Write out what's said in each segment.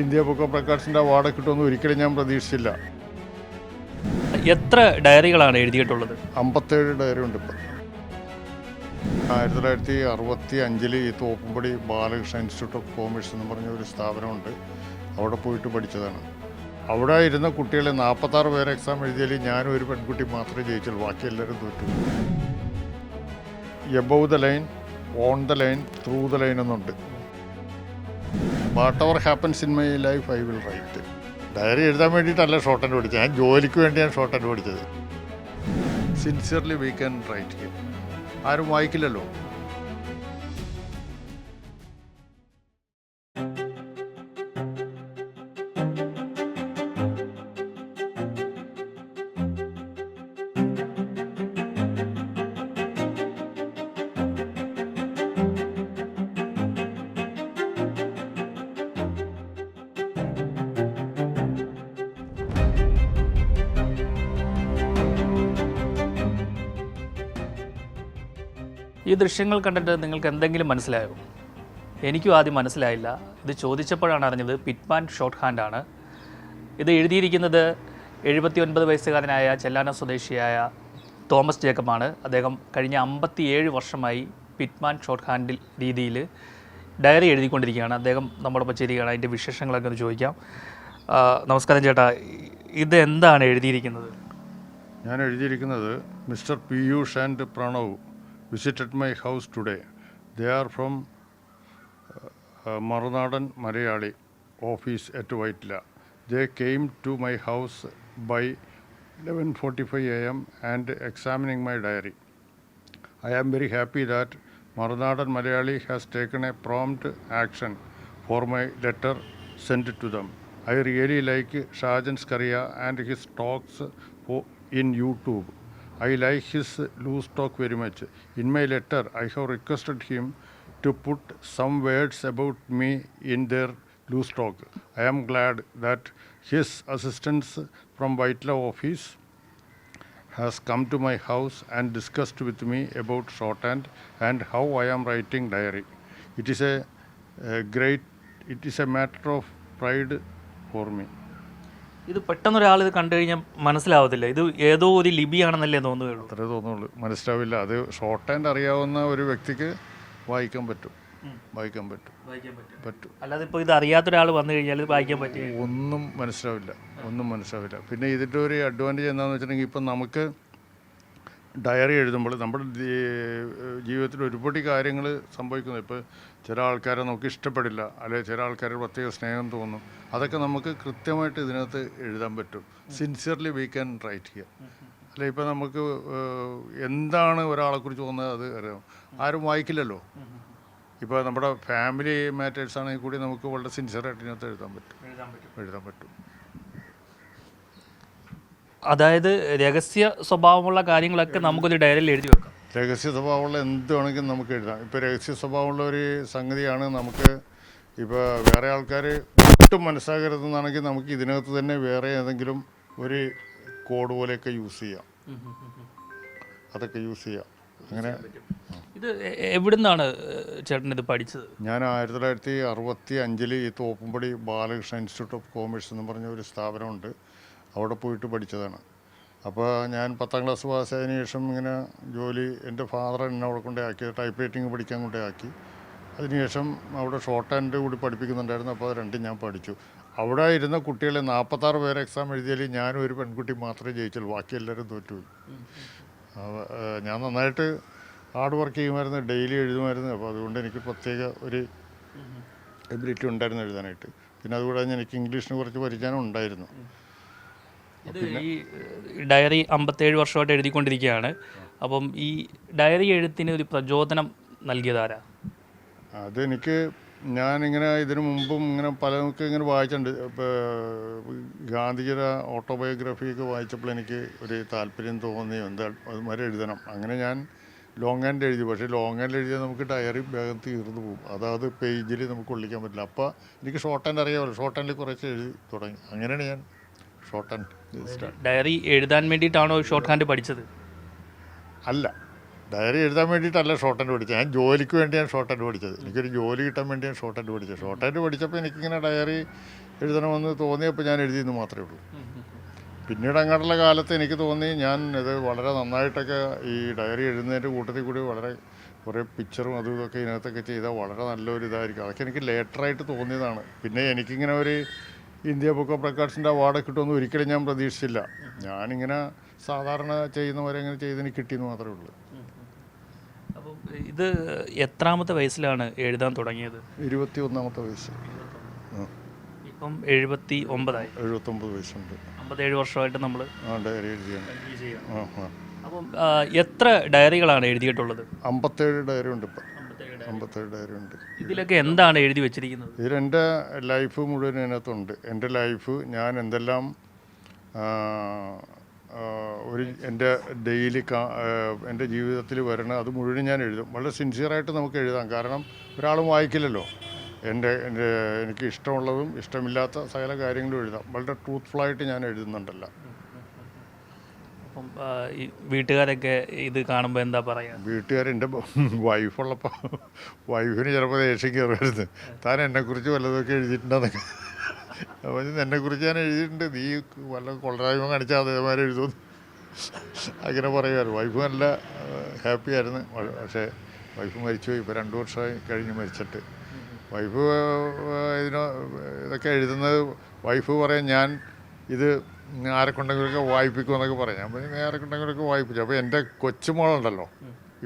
India book of റെക്കോർഡ്സിന്റെ award കിട്ടുമെന്ന് ഒരിക്കലും ഞാൻ പ്രതീക്ഷിച്ചില്ല. എത്ര ഡയറികളാണ് എഴുതിയിട്ടുള്ളത്? അമ്പത്തേഴ് ഡയറി ഉണ്ട് ഇപ്പം. ആയിരത്തി തൊള്ളായിരത്തി അറുപത്തി അഞ്ചിൽ ഈ Thoppumpady Balakrishna institute of commerce എന്ന് പറഞ്ഞ ഒരു സ്ഥാപനമുണ്ട്. അവിടെ പോയിട്ട് പഠിച്ചതാണ്. അവിടെ ഇരുന്ന കുട്ടികളെ നാൽപ്പത്താറ് പേരെ എക്സാം എഴുതിയാൽ ഞാനും ഒരു പെൺകുട്ടി മാത്രമേ ജയിച്ചുള്ളൂ. ബാക്കി എല്ലാവരും തോറ്റു. Above the line on the line through the line എന്നുണ്ട്. Whatever happens in my life I will write diary എഴുതാൻ വേണ്ടിയിട്ടല്ല ഷോർട്ട് ഹാൻഡ് പഠിച്ചത്. ഞാൻ ജോലിക്ക് വേണ്ടിയാണ് ഷോർട്ട് ഹാൻഡ് പഠിച്ചത്. സിൻസിയർലി വി ക്യാൻ റൈറ്റ് ആരും വായിക്കില്ലല്ലോ. ദൃശ്യങ്ങൾ കണ്ടിട്ട് നിങ്ങൾക്ക് എന്തെങ്കിലും മനസ്സിലായോ? എനിക്കും ആദ്യം മനസ്സിലായില്ല. ഇത് ചോദിച്ചപ്പോഴാണ് അറിഞ്ഞത് പിറ്റ്മാൻ ഷോർട്ട് ഹാൻഡ് ആണ് ഇത് എഴുതിയിരിക്കുന്നത് എഴുപത്തി ഒൻപത് വയസ്സുകാരനായ ചെല്ലാന സ്വദേശിയായ തോമസ് ജേക്കബാണ്. അദ്ദേഹം കഴിഞ്ഞ അമ്പത്തിയേഴ് വർഷമായി പിറ്റ്മാൻ ഷോർട്ട് ഹാൻഡിൽ രീതിയിൽ ഡയറി എഴുതിക്കൊണ്ടിരിക്കുകയാണ്. അദ്ദേഹം നമ്മളൊപ്പം ചേരുകയാണ്. അതിന്റെ വിശേഷങ്ങളൊക്കെ ഒന്ന് ചോദിക്കാം. നമസ്കാരം ചേട്ടാ. ഇത് എന്താണ് എഴുതിയിരിക്കുന്നത്? ഞാൻ എഴുതിയിരിക്കുന്നത് mister Piyush and Pranav. visited my house today. They are from uh, uh Marnadan office at Vaitla. They came to my house by 11.45 am and examining my diary. I am very happy that Marnadan Malayali has taken a prompt action for my letter sent to them. I really like Shajan Skaria and his talks in YouTube. I like his loose talk very much. In my letter, I have requested him to put some words about me in their loose talk. I am glad that his assistants from Whitelaw office has come to my house and discussed with me about shorthand and how I am writing diary. It is a, a great, it is a matter of pride for me. ഇത് പെട്ടെന്ന് ഒരാൾ ഇത് കണ്ടു കഴിഞ്ഞാൽ മനസ്സിലാവത്തില്ല. ഇത് ഏതോ ഒരു ലിപിയാണെന്നല്ലേ തോന്നുകയുള്ളൂ. അത്രേ തോന്നുള്ളൂ. മനസ്സിലാവില്ല. അത് ഷോർട്ട് ഹാൻഡ് അറിയാവുന്ന ഒരു വ്യക്തിക്ക് വായിക്കാൻ പറ്റും. വായിക്കാൻ പറ്റും. പറ്റും. അല്ലാതെ ഇപ്പോൾ ഇത് അറിയാത്ത ഒരാൾ വന്നു കഴിഞ്ഞാൽ ഇത് വായിക്കാൻ പറ്റും ഒന്നും മനസ്സിലാവില്ല. ഒന്നും മനസ്സിലാവില്ല. പിന്നെ ഇതിന്റെ ഒരു അഡ്വാന്റേജ് എന്താണെന്ന് വെച്ചിട്ടുണ്ടെങ്കിൽ ഇപ്പം നമുക്ക് ഡയറി എഴുതുമ്പോൾ നമ്മുടെ ജീവിതത്തിൽ ഒരുപാട് കാര്യങ്ങൾ സംഭവിക്കുന്നു. ഇപ്പോൾ ചില ആൾക്കാരെ നമുക്ക് ഇഷ്ടപ്പെടില്ല അല്ലെങ്കിൽ ചില ആൾക്കാരെ പ്രത്യേക സ്നേഹം തോന്നും. അതൊക്കെ നമുക്ക് കൃത്യമായിട്ട് ഇതിനകത്ത് എഴുതാൻ പറ്റും. Sincerely we can write here അല്ലെ ഇപ്പം നമുക്ക് എന്താണ് ഒരാളെക്കുറിച്ച് തോന്നുന്നത് അത് അറിയാം. ആരും വായിക്കില്ലല്ലോ. ഇപ്പോൾ നമ്മുടെ ഫാമിലി മാറ്റേഴ്സ് ആണെങ്കിൽ കൂടി നമുക്ക് വളരെ സിൻസിയറായിട്ട് ഇതിനകത്ത് എഴുതാൻ പറ്റും. എഴുതാൻ പറ്റും. എഴുതാൻ പറ്റും. അതായത് രഹസ്യ സ്വഭാവമുള്ള കാര്യങ്ങളൊക്കെ നമുക്കൊരു ഡയറിയിൽ എഴുതി വെക്കാം. രഹസ്യ സ്വഭാവമുള്ള എന്ത് വേണമെങ്കിലും നമുക്ക് എഴുതാം. ഇപ്പോൾ രഹസ്യ സ്വഭാവമുള്ള ഒരു സംഗതിയാണ് നമുക്ക് ഇപ്പോൾ വേറെ ആൾക്കാർ ഒട്ടും മനസ്സാകരുതെന്നാണെങ്കിൽ നമുക്ക് ഇതിനകത്ത് തന്നെ വേറെ ഏതെങ്കിലും ഒരു കോഡ് പോലെയൊക്കെ യൂസ് ചെയ്യാം. അതൊക്കെ യൂസ് ചെയ്യാം. അങ്ങനെ ഇത് എവിടുന്നാണ് ചേട്ടൻ ഇത് പഠിച്ചത്? ഞാൻ ആയിരത്തി തൊള്ളായിരത്തി അറുപത്തി അഞ്ചിൽ ഈ Thoppumpady Balakrishna institute of commerce എന്ന് പറഞ്ഞ ഒരു സ്ഥാപനമുണ്ട്. അവിടെ പോയിട്ട് പഠിച്ചതാണ്. അപ്പോൾ ഞാൻ പത്താം ക്ലാസ് പാസ്സായതിനു ശേഷം ഇങ്ങനെ ജോലി എന്റെ ഫാദർ എന്നെ അവിടെ കൊണ്ടേ ആക്കി ടൈപ്പ് റൈറ്റിംഗ് പഠിക്കാൻ കൊണ്ടേ ആക്കി. അതിനുശേഷം അവിടെ ഷോർട്ട് ഹാൻഡ് കൂടി പഠിപ്പിക്കുന്നുണ്ടായിരുന്നു. അപ്പോൾ അത് രണ്ടും ഞാൻ പഠിച്ചു. അവിടെ ഇരുന്ന കുട്ടികളെ നാൽപ്പത്താറ് പേരെ എക്സാം എഴുതിയാൽ ഞാനും ഒരു പെൺകുട്ടി മാത്രമേ ജയിച്ചുള്ളൂ. ബാക്കി എല്ലാവരും തോറ്റുപോയി. ഞാൻ നന്നായിട്ട് ഹാർഡ് വർക്ക് ചെയ്യുമായിരുന്നു ഡെയിലി എഴുതുമായിരുന്നു. അപ്പോൾ അതുകൊണ്ട് എനിക്ക് പ്രത്യേക ഒരു എബിലിറ്റി ഉണ്ടായിരുന്നു എഴുതാനായിട്ട്. പിന്നെ അതുകൂടാതെ എനിക്ക് ഇംഗ്ലീഷിന് കുറച്ച് പരിചയം ഉണ്ടായിരുന്നു. ഇത് ഈ ഡയറി അമ്പത്തേഴ് വർഷമായിട്ട് എഴുതിക്കൊണ്ടിരിക്കുകയാണ്. അപ്പം ഈ ഡയറി എഴുത്തിന് ഒരു പ്രചോദനം നൽകിയതാരാ? അതെനിക്ക് ഞാനിങ്ങനെ ഇതിനു മുമ്പും ഇങ്ങനെ പലർക്കും ഇങ്ങനെ വായിച്ചിട്ടുണ്ട്. ഇപ്പോൾ ഗാന്ധിജിയുടെ ഓട്ടോബയോഗ്രഫിയൊക്കെ വായിച്ചപ്പോൾ എനിക്ക് ഒരു താല്പര്യം തോന്നി എന്താ അതുമാതിരി എഴുതണം. അങ്ങനെ ഞാൻ ലോങ് ഹാൻഡ് എഴുതി. പക്ഷേ ലോങ് ഹാൻഡ് എഴുതിയാൽ നമുക്ക് ഡയറി വേഗം തീർന്നു പോകും. അതായത് പേജിൽ നമുക്ക് കൊള്ളിക്കാൻ പറ്റില്ല. അപ്പോൾ എനിക്ക് ഷോർട്ട് ഹാൻഡ് അറിയാമല്ലോ. ഷോർട്ട് ഹാൻഡിൽ കുറച്ച് എഴുതി തുടങ്ങി. അങ്ങനെയാണ് ഞാൻ ഷോർട്ട് ഹാൻഡ് ഡയറി എഴുതാൻ വേണ്ടിയിട്ടാണോ ഷോർട്ട് ഹാൻഡ് പഠിച്ചത്? അല്ല. ഡയറി എഴുതാൻ വേണ്ടിയിട്ടല്ല ഷോർട്ട് ഹാൻഡ് പഠിച്ചത്. ഞാൻ ജോലിക്ക് വേണ്ടിയാണ് ഷോർട്ട് ഹാൻഡ് പഠിച്ചത്. എനിക്കൊരു ജോലി കിട്ടാൻ വേണ്ടിയാണ് ഷോർട്ട് ഹാൻഡ് പഠിച്ചത്. ഷോർട്ട് ഹാൻഡ് പഠിച്ചപ്പോൾ എനിക്കിങ്ങനെ ഡയറി എഴുതണമെന്ന് തോന്നിയപ്പോൾ ഞാൻ എഴുതിയെന്ന് മാത്രമേ ഉള്ളൂ. പിന്നീട് അങ്ങോട്ടുള്ള കാലത്ത് എനിക്ക് തോന്നി ഞാൻ ഇത് വളരെ നന്നായിട്ടൊക്കെ ഈ ഡയറി എഴുതുന്നതിന്റെ കൂട്ടത്തിൽ കൂടി വളരെ കുറേ പിക്ചറും അതും ഇതൊക്കെ ഇതിനകത്തൊക്കെ ചെയ്താൽ വളരെ നല്ലൊരു ഇതായിരിക്കും അതൊക്കെ എനിക്ക് ലേറ്ററായിട്ട് തോന്നിയതാണ്. പിന്നെ എനിക്കിങ്ങനെ ഒരു ഇന്ത്യ ബുക്ക് ഓഫ് റെക്കോർഡ്സിന്റെ അവാർഡ് കിട്ടുമെന്ന് ഒരിക്കലും ഞാൻ പ്രതീക്ഷിച്ചില്ല. ഞാനിങ്ങനെ സാധാരണ ചെയ്യുന്നവരെ ഇങ്ങനെ ചെയ്തതിന് കിട്ടിയെന്ന് മാത്രമേ ഉള്ളൂ. അപ്പം ഇത് എത്രാമത്തെ വയസ്സിലാണ് എഴുതാൻ തുടങ്ങിയത്? ഇരുപത്തി ഒന്നാമത്തെ വയസ്സ് ഇപ്പം എഴുപത്തി ഒമ്പതായി എഴുപത്തൊമ്പത് വയസ്സുണ്ട്. അമ്പത്തേഴ് വർഷമായിട്ട് നമ്മൾ ഡയറി എഴുതിയാണ് അപ്പം എത്ര ഡയറികളാണ് എഴുതിയിട്ടുള്ളത്? അമ്പത്തേഴ് ഡയറി ഉണ്ട് ഇപ്പം അമ്പത്തേഴ് ഡയറി ഉണ്ട് ഇതിലൊക്കെ എന്താണ് എഴുതി വെച്ചിരിക്കുന്നത്? ഇതിലെന്റെ ലൈഫ് മുഴുവൻ ഇതിനകത്തുണ്ട്. എന്റെ ലൈഫ് ഞാൻ എന്തെല്ലാം ഒരു എന്റെ ഡെയിലി കാ എന്റെ ജീവിതത്തിൽ വരണ അത് മുഴുവൻ ഞാൻ എഴുതും. വളരെ സിൻസിയറായിട്ട് നമുക്ക് എഴുതാം. കാരണം ഒരാളും വായിക്കില്ലല്ലോ. എന്റെ എന്റെ എനിക്ക് ഇഷ്ടമുള്ളതും ഇഷ്ടമില്ലാത്ത സകല കാര്യങ്ങളും എഴുതാം. വളരെ ട്രൂത്ത്ഫുള്ളായിട്ട് ഞാൻ എഴുതുന്നുണ്ടല്ല. അപ്പം വീട്ടുകാരൊക്കെ ഇത് കാണുമ്പോൾ എന്താ പറയുക വീട്ടുകാരെന്റെ വൈഫുള്ളപ്പോൾ വൈഫിന് ചിലപ്പോൾ ദേഷ്യം കയറുമായിരുന്നു താൻ എന്നെക്കുറിച്ച് വല്ലതൊക്കെ എഴുതിയിട്ടുണ്ടെന്നൊക്കെ. അപ്പോൾ എന്നെക്കുറിച്ച് ഞാൻ എഴുതിയിട്ടുണ്ട്. നീ വല്ല കൊള്ളരായ്മ കാണിച്ചാൽ അതേമാതിരി എഴുതുന്നു അങ്ങനെ പറയുമായിരുന്നു വൈഫ് നല്ല ഹാപ്പി ആയിരുന്നു. പക്ഷേ വൈഫ് മരിച്ചുപോയി. ഇപ്പോൾ രണ്ട് വർഷമായി കഴിഞ്ഞ് മരിച്ചിട്ട്. വൈഫ് ഇതിനോ ഇതൊക്കെ എഴുതുന്നത് വൈഫ് പറയാൻ ഞാൻ ഇത് ആരെ കൊണ്ടെങ്കിലൊക്കെ വായിപ്പിക്കും എന്നൊക്കെ പറയാം. ഞാൻ പറഞ്ഞു ആരെ കൊണ്ടെങ്കിലൊക്കെ വായിപ്പിച്ചു അപ്പോൾ എന്റെ കൊച്ചുമോളുണ്ടല്ലോ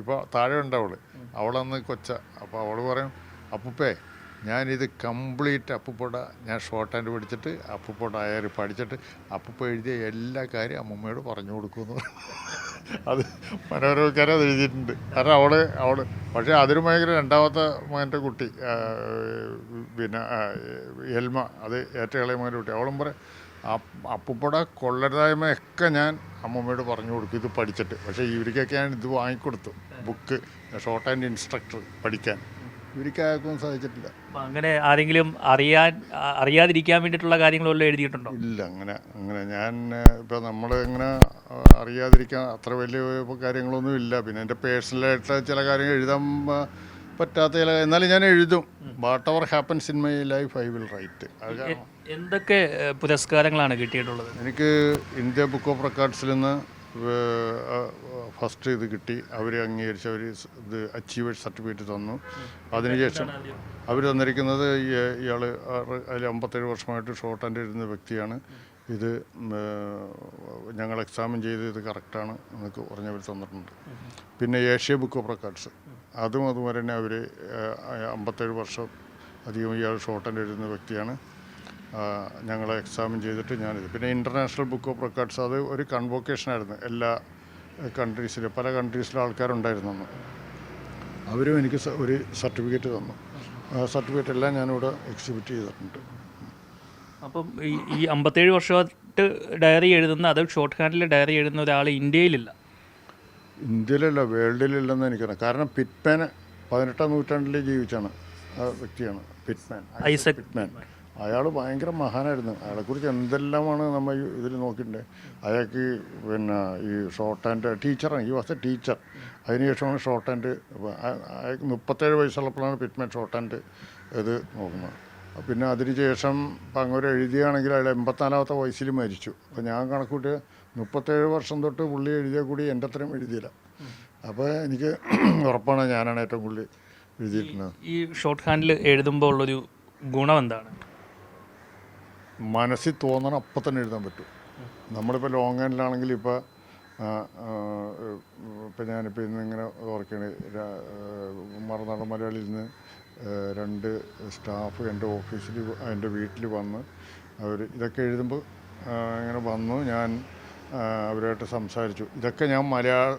ഇപ്പോൾ താഴെ ഉണ്ട് അവൾ. അവളന്ന് കൊച്ച. അപ്പോൾ അവൾ പറയും അപ്പുപ്പേ ഞാനിത് കംപ്ലീറ്റ് അപ്പുപ്പൊട ഞാൻ ഷോർട്ട് ഹാൻഡ് പഠിച്ചിട്ട് അപ്പുപ്പൊട അയറി പഠിച്ചിട്ട് അപ്പുപ്പ എഴുതിയ എല്ലാ കാര്യം അമ്മൂമ്മയോട് പറഞ്ഞു കൊടുക്കുന്നു അത് മനോരമക്കാരെ അത് എഴുതിയിട്ടുണ്ട്. കാരണം അവൾ അവൾ പക്ഷേ അതിന് ഭയങ്കര രണ്ടാമത്തെ മകന്റെ കുട്ടി പിന്നെ എൽമ അത് ഏറ്റവും ഇളയ മകന്റെ കുട്ടി. അവളും പറയും അപ്പുപ്പട കൊള്ളരുതായ്മയൊക്കെ ഞാൻ അമ്മൂമ്മയോട് പറഞ്ഞു കൊടുക്കും. ഇത് പഠിച്ചിട്ട്. പക്ഷേ ഇവർക്കൊക്കെ ഞാൻ ഇത് വാങ്ങിക്കൊടുത്തു. ബുക്ക് ഷോർട്ട് ആൻഡ് ഇൻസ്ട്രക്ടർ പഠിക്കാൻ. ഇവർക്കാർക്കും സാധിച്ചിട്ടില്ല അങ്ങനെ ആരെങ്കിലും അറിയാൻ അറിയാതിരിക്കാൻ വേണ്ടിയിട്ടുള്ള കാര്യങ്ങളെല്ലാം എഴുതിയിട്ടുണ്ടോ? ഇല്ല അങ്ങനെ അങ്ങനെ. ഞാൻ ഇപ്പോൾ നമ്മൾ ഇങ്ങനെ അറിയാതിരിക്കാൻ അത്ര വലിയ ഇപ്പൊ കാര്യങ്ങളൊന്നും ഇല്ല. പിന്നെ എന്റെ പേഴ്സണലായിട്ട് ചില കാര്യങ്ങൾ എഴുതാൻ പറ്റാത്ത ചില എന്നാലും ഞാൻ എഴുതും. Whatever happens in my life I will write അത് എന്തൊക്കെ പുരസ്കാരങ്ങളാണ് കിട്ടിയിട്ടുള്ളത്? എനിക്ക് ഇന്ത്യ ബുക്ക് ഓഫ് റെക്കോർഡ്സിൽ നിന്ന് ഫസ്റ്റ് ഇത് കിട്ടി. അവരെ അംഗീകരിച്ച് അവർ ഇത് അച്ചീവേഴ്സ് സർട്ടിഫിക്കറ്റ് തന്നു. അതിനുശേഷം അവർ തന്നിരിക്കുന്നത് ഇയാൾ അതിൽ അമ്പത്തേഴ് വർഷമായിട്ട് ഷോർട്ട് ഹാൻഡ് എഴുതുന്ന വ്യക്തിയാണ്. ഇത് ഞങ്ങൾ എക്സാമിൻ ചെയ്ത് ഇത് കറക്റ്റാണ് എന്നൊക്കെ പറഞ്ഞവർ തന്നിട്ടുണ്ട്. പിന്നെ ഏഷ്യ ബുക്ക് ഓഫ് റെക്കോർഡ്സ്. അതും അതുപോലെ തന്നെ അവർ അമ്പത്തേഴ് വർഷം അധികം ഇയാൾ ഷോർട്ട് ഹാൻഡ് എഴുതുന്ന വ്യക്തിയാണ്. ഞങ്ങൾ എക്സാമിൻ ചെയ്തിട്ട് ഞാനിത്. പിന്നെ ഇന്റർനാഷണൽ ബുക്ക് ഓഫ് റെക്കോർഡ്സ് അത് ഒരു കൺവോക്കേഷനായിരുന്നു എല്ലാ കൺട്രീസിലും പല കൺട്രീസിലും ആൾക്കാരുണ്ടായിരുന്നു അവരും എനിക്ക് ഒരു സർട്ടിഫിക്കറ്റ് തന്നു. ആ സർട്ടിഫിക്കറ്റ് എല്ലാം ഞാനിവിടെ എക്സിബിറ്റ് ചെയ്തിട്ടുണ്ട്. അപ്പം ഈ ഈ അമ്പത്തേഴ് വർഷമായിട്ട് ഡയറി എഴുതുന്ന അത് ഷോർട്ട് ഹാൻഡിൽ ഡയറി എഴുതുന്ന ഒരാൾ ഇന്ത്യയിലില്ല. ഇന്ത്യയിലല്ല വേൾഡിലില്ലെന്ന് എനിക്കറിയാം. കാരണം പിറ്റ്മാൻ പതിനെട്ടാം നൂറ്റാണ്ടിൽ ജീവിച്ചാണ് ആ വ്യക്തിയാണ്. പിറ്റ്മാൻ ഐസക് പിറ്റ്മാൻ. അയാൾ ഭയങ്കര മഹാനായിരുന്നു. അയാളെക്കുറിച്ച് എന്തെല്ലാമാണ് നമ്മൾ ഇതിൽ നോക്കിയിട്ടുണ്ട്. അയാൾക്ക് പിന്നെ ഈ ഷോർട്ട് ഹാൻഡ് ടീച്ചറാണ് ഈ വാസ് എ ടീച്ചർ അതിനുശേഷമാണ് ഷോർട്ട് ഹാൻഡ് അയാൾക്ക് മുപ്പത്തേഴ് വയസ്സുള്ളപ്പോഴാണ് പിറ്റ്മാൻ ഷോർട്ട് ഹാൻഡ് ഇത് നോക്കുന്നത്. പിന്നെ അതിനുശേഷം അങ്ങനെ എഴുതിയാണെങ്കിൽ അയാൾ എൺപത്തിനാലാമത്തെ വയസ്സിൽ മരിച്ചു. അപ്പോൾ ഞാൻ കണക്കൂട്ടി മുപ്പത്തേഴ് വർഷം തൊട്ട് പുള്ളി എഴുതിയ കൂടി എന്റെ അത്രയും എഴുതിയില്ല. അപ്പോൾ എനിക്ക് ഉറപ്പാണ് ഞാനാണ് ഏറ്റവും കൂടുതൽ എഴുതിയിട്ടുള്ളത്. ഈ ഷോർട്ട് ഹാൻഡിൽ എഴുതുമ്പോൾ ഉള്ളൊരു ഗുണം എന്താണ്? മനസ്സിൽ തോന്നണം അപ്പം തന്നെ എഴുതാൻ പറ്റും. നമ്മളിപ്പോൾ ലോങ് ഹാൻഡിലാണെങ്കിൽ ഇപ്പോൾ ഇപ്പം ഞാനിപ്പോൾ ഇന്ന് ഇങ്ങനെ ഓർക്കുകയാണ് മറുനാടൻ മലയാളിയിൽ നിന്ന് രണ്ട് സ്റ്റാഫ് എന്റെ ഓഫീസിൽ എന്റെ വീട്ടിൽ വന്ന് അവർ ഇതൊക്കെ എഴുതുമ്പോൾ ഇങ്ങനെ വന്നു. ഞാൻ അവരുമായിട്ട് സംസാരിച്ചു. ഇതൊക്കെ ഞാൻ മലയാള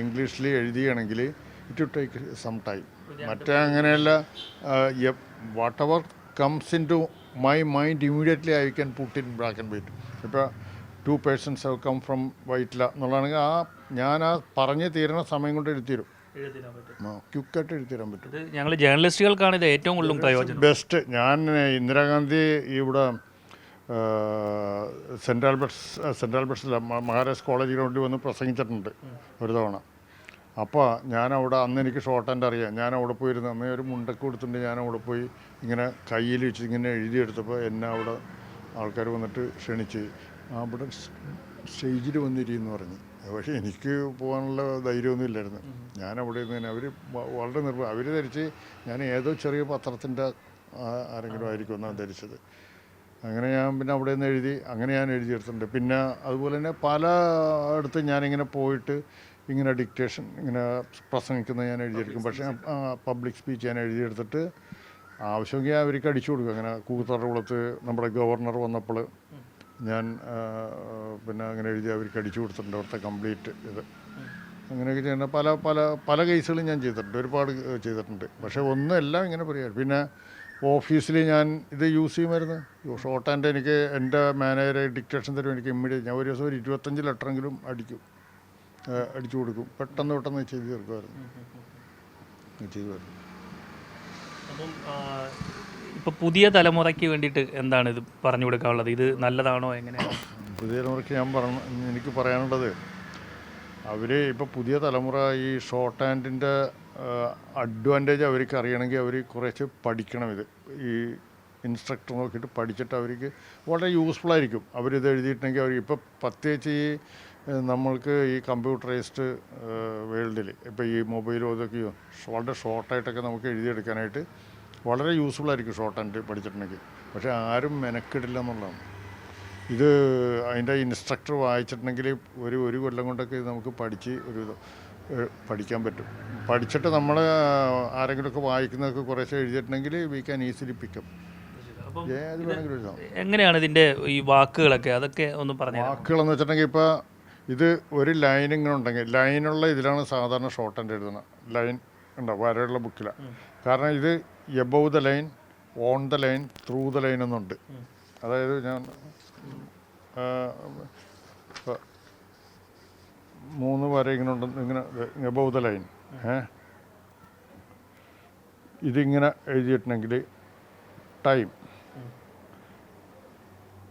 ഇംഗ്ലീഷിൽ എഴുതിയാണെങ്കിൽ it to take some time മറ്റേ അങ്ങനെയല്ല whatever comes into my mind immediately I can put in black and white ഇപ്പോൾ two persons have come from Vyttila എന്നുള്ളതാണെങ്കിൽ ആ ഞാൻ ആ പറഞ്ഞ് തീരുന്ന സമയം കൊണ്ട് എഴുതിത്തരും. ക്യുക്കായിട്ട് എഴുതിത്തരാൻ പറ്റും. ഞങ്ങൾ ജേർണലിസ്റ്റുകൾക്കാണ് ഇത് ഏറ്റവും കൂടുതൽ പ്രയോജനം. ബെസ്റ്റ് ഞാൻ ഇന്ദിരാഗാന്ധി ഇവിടെ സെന്റ് ആൽബർട്ട്സ് സെന്റ് ആൽബർട്ട്സില്ല മ- മഹാരാജ് കോളേജ് ഗ്രൗണ്ടിൽ വന്ന് പ്രസംഗിച്ചിട്ടുണ്ട് ഒരു തവണ. അപ്പോൾ ഞാൻ അവിടെ അന്ന് എനിക്ക് ഷോർട്ട് ഹാൻഡ് അറിയാം. ഞാൻ അവിടെ പോയിരുന്നു. അന്ന് ഒരു മുണ്ടൊക്കെ കൊടുത്തിട്ടുണ്ട്. ഞാൻ അവിടെ പോയി ഇങ്ങനെ കയ്യിൽ വെച്ച് ഇങ്ങനെ എഴുതിയെടുത്തപ്പോൾ എന്നെ അവിടെ ആൾക്കാർ വന്നിട്ട് ക്ഷണിച്ച്. അവിടെ സ്റ്റേജിൽ വന്നിരിക്കുന്നു പറഞ്ഞു. പക്ഷേ എനിക്ക് പോകാനുള്ള ധൈര്യമൊന്നും ഇല്ലായിരുന്നു. ഞാൻ അവിടെ ഇരുന്ന് തന്നെ അവർ വളരെ നിർഭ അവർ ധരിച്ച് ഞാൻ ഏതോ ചെറിയ പത്രത്തിന്റെ ആരെങ്കിലും ആയിരിക്കും എന്നാണ് ധരിച്ചത്. അങ്ങനെ ഞാൻ പിന്നെ അവിടെ നിന്ന് എഴുതി അങ്ങനെ ഞാൻ എഴുതിയെടുത്തിട്ടുണ്ട്. പിന്നെ അതുപോലെ തന്നെ പല ഇടത്തും ഞാനിങ്ങനെ പോയിട്ട് ഇങ്ങനെ ഡിക്റ്റേഷൻ ഇങ്ങനെ പ്രസംഗിക്കുന്നത് ഞാൻ എഴുതിയെടുക്കും പക്ഷേ പബ്ലിക് സ്പീച്ച് ഞാൻ എഴുതിയെടുത്തിട്ട് ആവശ്യമെങ്കിൽ അവർക്ക് അടിച്ചു കൊടുക്കും. അങ്ങനെ കൂത്തറകുളത്ത് നമ്മുടെ ഗവർണർ വന്നപ്പോൾ ഞാൻ പിന്നെ അങ്ങനെ എഴുതി അവർക്ക് അടിച്ചു കൊടുത്തിട്ടുണ്ട് അവിടുത്തെ കംപ്ലീറ്റ് ഇത്. അങ്ങനെയൊക്കെ ചെയ്യുന്ന പല പല പല കേസുകളും ഞാൻ ചെയ്തിട്ടുണ്ട്. ഒരുപാട് ചെയ്തിട്ടുണ്ട്. പക്ഷേ ഒന്നും എല്ലാം ഇങ്ങനെ പറയാം പിന്നെ ഓഫീസിൽ ഞാൻ ഇത് യൂസ് ചെയ്യുമായിരുന്നു. ഷോർട്ട് ഹാൻഡ് എനിക്ക് എന്റെ മാനേജറെ ഡിക്റ്റേഷൻ തരും. എനിക്ക് ഇമ്മീഡിയറ്റ് ഞാൻ ഒരു ദിവസം ഒരു ഇരുപത്തഞ്ച് ലെറ്ററെങ്കിലും അടിക്കും. അടിച്ചു കൊടുക്കും. പെട്ടെന്ന് പെട്ടെന്ന് ചെയ്ത് തീർക്കുമായിരുന്നു. ഇപ്പൊ അപ്പം ഇപ്പോൾ പുതിയ തലമുറയ്ക്ക് വേണ്ടിയിട്ട് എന്താണ് ഇത് പറഞ്ഞു കൊടുക്കാനുള്ളത്? ഇത് നല്ലതാണോ? എങ്ങനെയാണ് പുതിയ തലമുറയ്ക്ക് ഞാൻ പറഞ്ഞ എനിക്ക് പറയാനുള്ളത് അവർ ഇപ്പോൾ പുതിയ തലമുറ ഈ ഷോർട്ട് ഹാൻഡിന്റെ അഡ്വാന്റേജ് അവർക്ക് അറിയണമെങ്കിൽ അവർ കുറച്ച് പഠിക്കണം ഇത്. ഈ ഇൻസ്ട്രക്ടർ നോക്കിയിട്ട് പഠിച്ചിട്ട് അവർക്ക് വളരെ യൂസ്ഫുൾ ആയിരിക്കും. അവരിത് എഴുതിയിട്ടുണ്ടെങ്കിൽ അവർ ഇപ്പോൾ പ്രത്യേകിച്ച് ഈ നമ്മൾക്ക് ഈ കമ്പ്യൂട്ടറൈസ്ഡ് വേൾഡിൽ ഇപ്പോൾ ഈ മൊബൈലോ ഇതൊക്കെയോ വളരെ ഷോർട്ടായിട്ടൊക്കെ നമുക്ക് എഴുതിയെടുക്കാനായിട്ട് വളരെ യൂസ്ഫുൾ ആയിരിക്കും ഷോർട്ട് ഹാൻഡ് പഠിച്ചിട്ടുണ്ടെങ്കിൽ. പക്ഷേ ആരും മെനക്കെടില്ല എന്നുള്ളതാണ് ഇത് അതിന്റെ ഇൻസ്ട്രക്ടർ വായിച്ചിട്ടുണ്ടെങ്കിൽ ഒരു ഒരു കൊല്ലം കൊണ്ടൊക്കെ ഇത് നമുക്ക് പഠിച്ച് ഒരു പഠിക്കാൻ പറ്റും. പഠിച്ചിട്ട് നമ്മൾ ആരെങ്കിലുമൊക്കെ വായിക്കുന്നതൊക്കെ കുറേശ്ശെ എഴുതിയിട്ടുണ്ടെങ്കിൽ we can easily pick up എങ്ങനെയാണ് ഇതിന്റെ ഈ വാക്കുകളൊക്കെ? അതൊക്കെ ഒന്ന് പറഞ്ഞു വാക്കുകളെന്ന് വെച്ചിട്ടുണ്ടെങ്കിൽ ഇപ്പോൾ ഇത് ഒരു ലൈൻ ഇങ്ങനെ ഉണ്ടെങ്കിൽ ലൈനുള്ള ഇതിലാണ് സാധാരണ ഷോർട്ട് ഹാൻഡ് എഴുതുന്നത്. ലൈൻ ഉണ്ടാവും വരയുള്ള ബുക്കിലാണ് കാരണം ഇത് above the line on the line through the line എന്നുണ്ട്. അതായത് ഞാൻ മൂന്ന് വര ഇങ്ങനെ ഉണ്ട് ഇങ്ങനെ എബവ് ദ ലൈൻ ഏ? ഇതിങ്ങനെ എഴുതിയിട്ടുണ്ടെങ്കിൽ ടൈം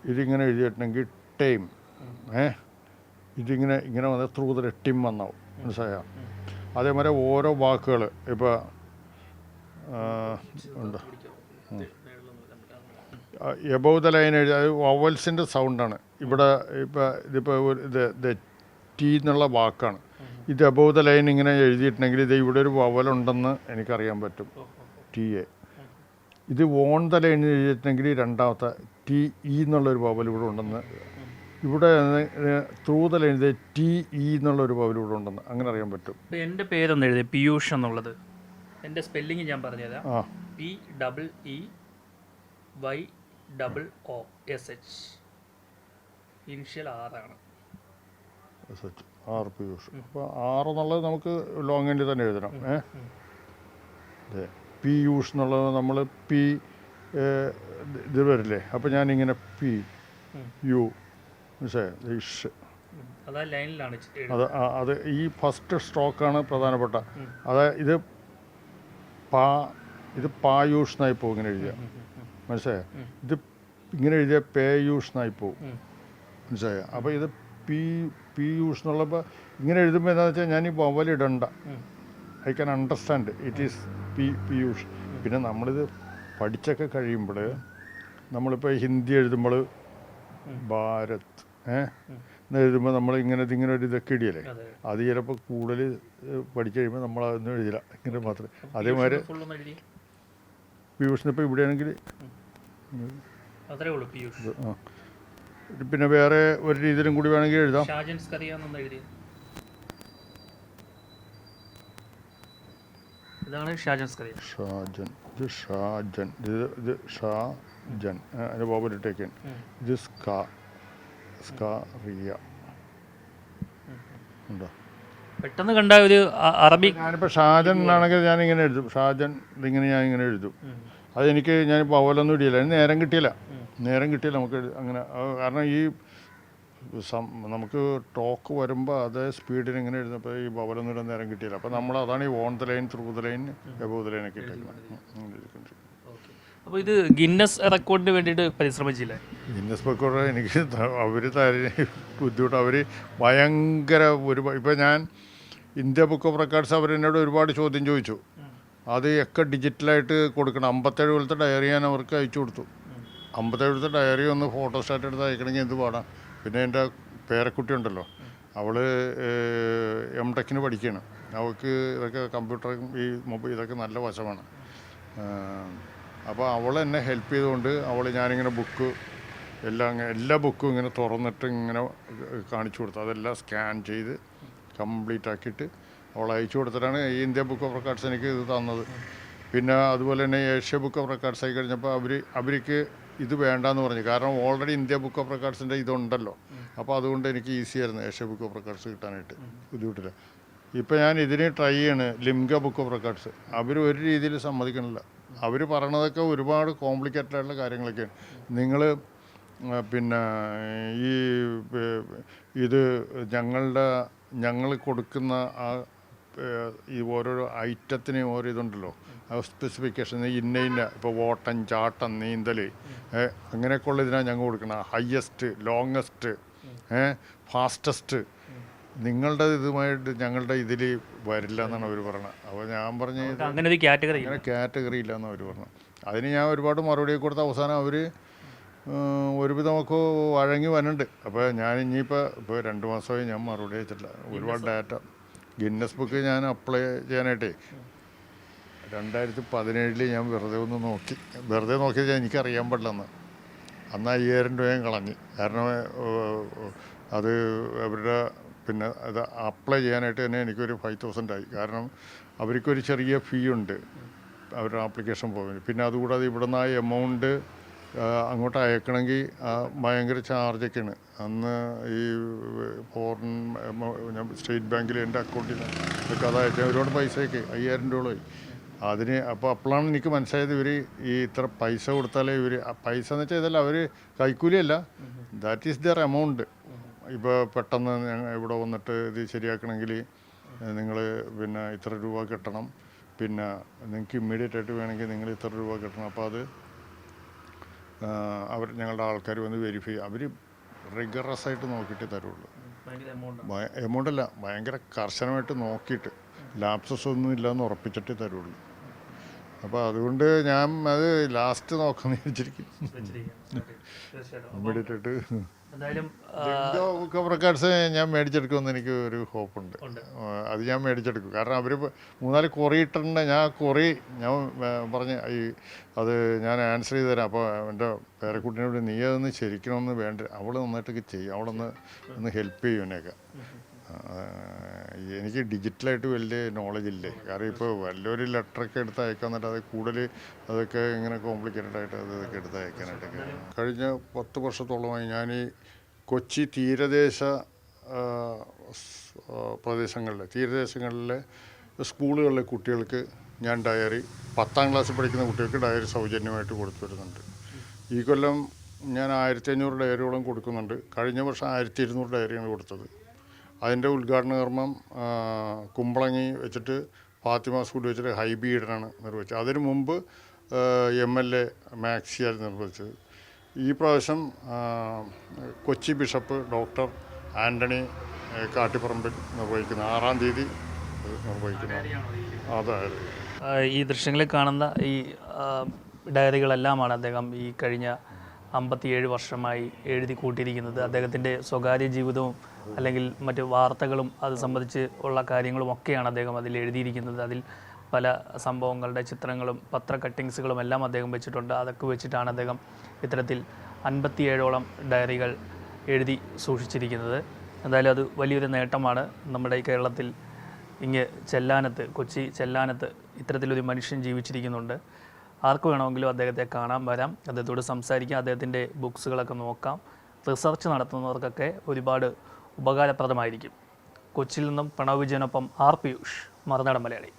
ഇതിങ്ങനെ എഴുതിയിട്ടുണ്ടെങ്കിൽ ടൈം. ഏ? ഇതിങ്ങനെ ഇങ്ങനെ വന്ന ത്രൂ ദ ടിം വന്നാവും. മനസ്സിലായോ? അതേമാതിരി ഓരോ വാക്കുകൾ ഇപ്പോൾ ഉണ്ട്. ദ ലൈൻ എഴുതി അത് വവൽസിന്റെ സൗണ്ടാണ് ഇവിടെ ഇപ്പോൾ ഇതിപ്പോൾ ഒരു ഇത് ടി എന്നുള്ള വാക്കാണ്. ഇത് എബവ് ദ ലൈൻ ഇങ്ങനെ എഴുതിയിട്ടുണ്ടെങ്കിൽ ഇത് ഇവിടെ ഒരു വവലുണ്ടെന്ന് എനിക്കറിയാൻ പറ്റും. ടി എ ഇത് ഓൺ ലൈൻ എഴുതിയിട്ടുണ്ടെങ്കിൽ രണ്ടാമത്തെ ടി ഇ എന്നുള്ളൊരു വവൽ ഇവിടെ ഉണ്ടെന്ന് ഇവിടെ ത്രൂ എഴുതിയ ടി ഇ എന്നുള്ള ഒരു പവൽ ഇവിടെ ഉണ്ടെന്ന് അങ്ങനെ അറിയാൻ പറ്റും. എന്റെ പേരൊന്ന് എഴുതി പിയൂഷ് എന്നുള്ളത്. എന്റെ സ്പെല്ലിംഗ് ഞാൻ പറഞ്ഞുതരാം ആ. P double E Y double O S H. Initial ആറാണ്. S H R Piyush. അപ്പോൾ ആറ് എന്നുള്ളത് നമുക്ക് ലോങ് എൻഡിൽ തന്നെ എഴുതണം. ഏ? അതെ. പിയൂഷ് എന്നുള്ളത് നമ്മൾ പി ഇത് വരില്ലേ? അപ്പോൾ ഞാനിങ്ങനെ പി യു മനസ്സിലായോ ഇഷ് അത് അത് ഈ ഫസ്റ്റ് സ്ട്രോക്കാണ് പ്രധാനപ്പെട്ട. അത് ഇത് പാ ഇത് പായൂഷ് എന്നായി പോകും ഇങ്ങനെ എഴുതിയ. മനസ്സിലായോ? ഇത് ഇങ്ങനെ എഴുതിയ പേയൂഷ് എന്നായി പോകും മനസ്സിലായോ? അപ്പോൾ ഇത് പി പിയൂഷ് എന്നുള്ളപ്പോൾ ഇങ്ങനെ എഴുതുമ്പോൾ എന്താണെന്ന് വെച്ചാൽ ഞാൻ ഈ വവലിടണ്ട I can understand. It is P Piyush. പിന്നെ നമ്മളിത് പഠിച്ചൊക്കെ കഴിയുമ്പോൾ നമ്മളിപ്പോൾ ഹിന്ദി എഴുതുമ്പോൾ ഭാരത്. ഏ? എന്ന് എഴുതുമ്പോൾ നമ്മൾ ഇങ്ങനെ ഇങ്ങനെ ഒരു ഇതൊക്കെ ഇടിയല്ലേ? അതെ. ചിലപ്പോൾ കൂടുതൽ പഠിച്ചു കഴിയുമ്പോൾ നമ്മൾ അതൊന്നും എഴുതില്ല. ഇങ്ങനെ മാത്രമേ അതേമാതിരി പിയൂഷിനിപ്പോൾ ഇവിടെയാണെങ്കിൽ ആ. പിന്നെ വേറെ ഒരു രീതിയിലും കൂടി വേണമെങ്കിൽ എഴുതാം. ഇതാണ് ഷാജൻ ഷാജൻ. ഇത് ഷാജൻ. ഇത് ഇത് ഷാജൻ. അതിന്റെ ബോബൻ ഇട്ടേക്കൻ ഇത് സ്കാ. സ്കാ റിയ ഉണ്ടോ? പെട്ടെന്ന് കണ്ട ഒരു അറബി ഞാനിപ്പോൾ ഷാജൻ എന്നാണെങ്കിൽ ഞാൻ ഇങ്ങനെ എഴുതും. ഷാജൻ ഇതിങ്ങനെ ഞാൻ ഇങ്ങനെ എഴുതും. അതെനിക്ക് ഞാൻ പവലൊന്നും ഇടിയില്ല. അതിന് നേരം കിട്ടിയില്ല. നേരം കിട്ടിയില്ല നമുക്ക് അങ്ങനെ. കാരണം ഈ നമുക്ക് ടോക്ക് വരുമ്പോൾ അതേ സ്പീഡിൽ ഇങ്ങനെ എഴുതുമ്പോൾ ഈ പവലൊന്നും ഇടാൻ നേരം കിട്ടിയില്ല. അപ്പോൾ നമ്മൾ അതാണ് ഈ on the line through the line above the ലൈനൊക്കെ ഇട്ടേക്കുന്നത് അപ്പോൾ ഇത് ഗിന്നസ് റെക്കോർഡിന് വേണ്ടിയിട്ട് പരിശ്രമിച്ചില്ലേ? ഗിന്നസ് റെക്കോർഡ് എനിക്ക് അവർ ബുദ്ധിമുട്ട് അവർ ഭയങ്കര ഒരു ഇപ്പോൾ ഞാൻ ഇന്ത്യ ബുക്ക് ഓഫ് റെക്കോർഡ്സ് അവർ എന്നോട് ഒരുപാട് ചോദ്യം ചോദിച്ചു. അത് ഒക്കെ ഡിജിറ്റലായിട്ട് കൊടുക്കണം. അമ്പത്തേഴ് പോലത്തെ ഡയറി ഞാൻ അവർക്ക് അയച്ചു കൊടുത്തു. അമ്പത്തേഴത്തെ ഡയറി ഒന്ന് ഫോട്ടോസ്റ്റാറ്റ് എടുത്ത് അയക്കണമെങ്കിൽ എന്ത് പാടാം? പിന്നെ എന്റെ പേരക്കുട്ടി ഉണ്ടല്ലോ. അവൾ എം ടെക്കിന് പഠിക്കുകയാണ് അവൾക്ക് ഇതൊക്കെ കമ്പ്യൂട്ടറും ഈ മൊബൈൽ ഇതൊക്കെ നല്ല വശമാണ്. അപ്പോൾ അവൾ എന്നെ ഹെൽപ്പ് ചെയ്തുകൊണ്ട് അവൾ ഞാനിങ്ങനെ ബുക്ക് എല്ലാം എല്ലാ ബുക്കും ഇങ്ങനെ തുറന്നിട്ട് ഇങ്ങനെ കാണിച്ചു കൊടുത്തു. അതെല്ലാം സ്കാൻ ചെയ്ത് കംപ്ലീറ്റ് ആക്കിയിട്ട് അവൾ അയച്ചു കൊടുത്തിട്ടാണ് ഈ ഇന്ത്യ ബുക്ക് ഓഫ് റെക്കോർഡ്സ് എനിക്ക് ഇത് തന്നത്. പിന്നെ അതുപോലെ തന്നെ ഏഷ്യ ബുക്ക് ഓഫ് റെക്കോർഡ്സ് ആയി കഴിഞ്ഞപ്പോൾ അവർ അവർക്ക് ഇത് വേണ്ടാന്ന് പറഞ്ഞു. കാരണം ഓൾറെഡി ഇന്ത്യ ബുക്ക് ഓഫ് റെക്കോർഡ്സിന്റെ ഇതുണ്ടല്ലോ. അപ്പോൾ അതുകൊണ്ട് എനിക്ക് ഈസി ആയിരുന്നു ഏഷ്യ ബുക്ക് ഓഫ് റെക്കോർഡ്സ് കിട്ടാനായിട്ട് ബുദ്ധിമുട്ടില്ല. ഇപ്പോൾ ഞാൻ ഇതിന് ട്രൈ ചെയ്യാണ് ലിംഗ ബുക്ക് ഓഫ് റെക്കോർഡ്സ് അവർ ഒരു രീതിയിൽ സമ്മതിക്കണില്ല. അവർ പറയണതൊക്കെ ഒരുപാട് കോംപ്ലിക്കേറ്റഡ് ആയിട്ടുള്ള കാര്യങ്ങളൊക്കെയാണ്. നിങ്ങൾ പിന്നെ ഈ ഇത് ഞങ്ങളുടെ ഞങ്ങൾ കൊടുക്കുന്ന ആ ഈ ഓരോരോ ഐറ്റത്തിന് ഓരോ ഇതുണ്ടല്ലോ. സ്പെസിഫിക്കേഷൻ ഇന്ന ഇന്ന ഇപ്പോൾ ഓട്ടം ചാട്ടം നീന്തൽ അങ്ങനെയൊക്കെയുള്ള ഇതിനാണ് ഞങ്ങൾ കൊടുക്കണം ഹയസ്റ്റ് ലോങ്ങസ്റ്റ് ഫാസ്റ്റസ്റ്റ് നിങ്ങളുടെ ഇതുമായിട്ട് ഞങ്ങളുടെ ഇതിൽ വരില്ല എന്നാണ് അവർ പറഞ്ഞത്. അപ്പോൾ ഞാൻ പറഞ്ഞ അങ്ങനെ ഒരു കാറ്റഗറി അങ്ങനെ കാറ്റഗറി ഇല്ല എന്നാണ് അവർ പറഞ്ഞു അതിന് ഞാൻ ഒരുപാട് മറുപടി കൊടുത്ത അവസാനം അവർ ഒരുവിധമൊക്കെ വഴങ്ങി വന്നുണ്ട് അപ്പോൾ ഞാൻ ഇനിയിപ്പോൾ ഇപ്പോൾ രണ്ട് മാസമായി ഞാൻ മറുപടി അയച്ചിട്ടില്ല. ഒരുപാട് ഡാറ്റ. ഗിന്നസ് ബുക്ക് ഞാൻ അപ്ലൈ ചെയ്യാനായിട്ടേ രണ്ടായിരത്തി പതിനേഴിൽ ഞാൻ വെറുതെ ഒന്ന് നോക്കി. വെറുതെ നോക്കിയത് എനിക്കറിയാൻ പാടില്ലെന്ന് അന്ന് അയ്യായിരം രൂപയും കളഞ്ഞ്. കാരണം അത് അവരുടെ പിന്നെ അത് അപ്ലൈ ചെയ്യാനായിട്ട് തന്നെ എനിക്കൊരു ഫൈവ് തൗസൻഡ് ആയി. കാരണം അവർക്കൊരു ചെറിയ ഫീ ഉണ്ട് അവരുടെ ആപ്ലിക്കേഷൻ പോകുന്നത് പിന്നെ അതുകൂടാതെ ഇവിടുന്ന് ആ എമൗണ്ട് അങ്ങോട്ട് അയക്കണമെങ്കിൽ ഭയങ്കര ചാർജൊക്കെയാണ് അന്ന് ഈ ഫോറിൻ സ്റ്റേറ്റ് ബാങ്കിൽ എന്റെ അക്കൗണ്ടിൽ നിന്ന് അത് അയച്ചാൽ ഒരുപാട് പൈസയൊക്കെ അയ്യായിരം രൂപയായി അതിന് അപ്പോൾ അപ്പോഴാണ് എനിക്ക് മനസ്സിലായത് ഇവർ ഈ ഇത്ര പൈസ കൊടുത്താലേ ഇവർ പൈസ എന്ന് വെച്ചാൽ ഇതല്ല അവർ കൈക്കൂലിയല്ല ദാറ്റ് ഈസ് ദർ എമൗണ്ട് ഇപ്പോൾ പെട്ടെന്ന് ഞങ്ങൾ ഇവിടെ വന്നിട്ട് ഇത് ശരിയാക്കണമെങ്കിൽ നിങ്ങൾ പിന്നെ ഇത്ര രൂപ കിട്ടണം. പിന്നെ നിങ്ങൾക്ക് ഇമ്മീഡിയറ്റ് ആയിട്ട് വേണമെങ്കിൽ നിങ്ങൾ ഇത്ര രൂപ കിട്ടണം. അപ്പോൾ അത് അവർ ഞങ്ങളുടെ ആൾക്കാർ വന്ന് വെരിഫൈ അവർ റിഗറസ് ആയിട്ട് നോക്കിയിട്ട് തരുള്ളൂ. എമൗണ്ട് അല്ല ഭയങ്കര കർശനമായിട്ട് നോക്കിയിട്ട്. ലാപ്സസ് ഒന്നും ഇല്ലയെന്ന് ഉറപ്പിച്ചിട്ടേ തരുള്ളൂ. അപ്പോൾ അതുകൊണ്ട് ഞാൻ അത് ലാസ്റ്റ് നോക്കാൻ വിചാരിച്ചിരിക്കും ഓഫ് റെക്കോർഡ്സ് ഞാൻ മേടിച്ചെടുക്കുമെന്ന് എനിക്ക് ഒരു ഹോപ്പുണ്ട് അത് ഞാൻ മേടിച്ചെടുക്കും. കാരണം അവർ മൂന്നാൽ കൊറി ഇട്ടിട്ടുണ്ട്. ഞാൻ കൊറി ഞാൻ പറഞ്ഞ് ഈ അത് ഞാൻ ആൻസർ ചെയ്ത് തരാം. അപ്പോൾ എന്റെ പേരക്കുട്ടിനോട് നീ അതൊന്ന് ശരിക്കണമെന്ന് വേണ്ട അവൾ നന്നായിട്ടൊക്കെ ചെയ്യും. അവളൊന്ന് ഒന്ന് ഹെൽപ്പ് ചെയ്യും എന്നെയൊക്കെ. എനിക്ക് ഡിജിറ്റലായിട്ട് വലിയ നോളജ് ഇല്ലേ? കാരണം ഇപ്പോൾ വല്ലൊരു ലെറ്ററൊക്കെ എടുത്ത് അയക്കാൻ എന്നിട്ട് അത് കൂടുതൽ അതൊക്കെ ഇങ്ങനെ കോംപ്ലിക്കേറ്റഡ് ആയിട്ട് അതൊക്കെ എടുത്ത് അയക്കാനായിട്ടൊക്കെ. കഴിഞ്ഞ പത്ത് വർഷത്തോളമായി ഞാൻ ഈ കൊച്ചി തീരദേശ പ്രദേശങ്ങളിലെ തീരദേശങ്ങളിലെ സ്കൂളുകളിലെ കുട്ടികൾക്ക് ഞാൻ ഡയറി പത്താം ക്ലാസ്സിൽ പഠിക്കുന്ന കുട്ടികൾക്ക് ഡയറി സൗജന്യമായിട്ട് കൊടുത്തു വരുന്നുണ്ട് ഈ കൊല്ലം ഞാൻ ആയിരത്തി അഞ്ഞൂറ് ഡയറിയോളം കൊടുക്കുന്നുണ്ട്. കഴിഞ്ഞ വർഷം ആയിരത്തി ഇരുന്നൂറ് ഡയറിയാണ് കൊടുത്തത്. അതിന്റെ ഉദ്ഘാടന കർമ്മം കുമ്പളങ്ങി വെച്ചിട്ട് ഫാത്തിമ സ്കൂളിൽ വെച്ചിട്ട് ഹൈബീഡനാണ് നിർവഹിച്ചത്. അതിനു മുമ്പ് എം എൽ എ മാക്സിയാണ് നിർവഹിച്ചത്. ഈ പ്രാവശ്യം കൊച്ചി ബിഷപ്പ് ഡോക്ടർ ആന്റണി കാട്ടിപ്പറമ്പിൽ നിർവഹിക്കുന്ന ആറാം തീയതി നിർവഹിക്കുന്ന അതായത് ഈ ദൃശ്യങ്ങളിൽ കാണുന്ന ഈ ഡയറികളെല്ലാമാണ് അദ്ദേഹം ഈ കഴിഞ്ഞ അമ്പത്തിയേഴ് വർഷമായി എഴുതി കൂട്ടിയിരിക്കുന്നത്. അദ്ദേഹത്തിന്റെ സ്വകാര്യ ജീവിതവും അല്ലെങ്കിൽ മറ്റ് വാർത്തകളും അത് സംബന്ധിച്ച് ഉള്ള കാര്യങ്ങളും ഒക്കെയാണ് അദ്ദേഹം അതിൽ എഴുതിയിരിക്കുന്നത്. അതിൽ പല സംഭവങ്ങളുടെ ചിത്രങ്ങളും പത്ര കട്ടിങ്സുകളും എല്ലാം അദ്ദേഹം വെച്ചിട്ടുണ്ട്. അതൊക്കെ വെച്ചിട്ടാണ് അദ്ദേഹം ഇത്തരത്തിൽ അൻപത്തിയേഴോളം ഡയറികൾ എഴുതി സൂക്ഷിച്ചിരിക്കുന്നത്. എന്തായാലും അത് വലിയൊരു നേട്ടമാണ് നമ്മുടെ കേരളത്തിൽ ഇങ്ങ് ചെല്ലാനത്ത് കൊച്ചി ചെല്ലാനത്ത് ഇത്തരത്തിലൊരു മനുഷ്യൻ ജീവിച്ചിരിക്കുന്നുണ്ട്. ആർക്ക് വേണമെങ്കിലും അദ്ദേഹത്തെ കാണാൻ വരാം. അദ്ദേഹത്തോട് സംസാരിക്കാം. അദ്ദേഹത്തിന്റെ ബുക്സുകളൊക്കെ നോക്കാം. റിസർച്ച് നടത്തുന്നവർക്കൊക്കെ ഒരുപാട് ഉപകാരപ്രദമായിരിക്കും. കൊച്ചിയിൽ നിന്നും പ്രണവ് വിജയനൊപ്പം ആർ പിയൂഷ് മറുനാടൻ മലയാളി.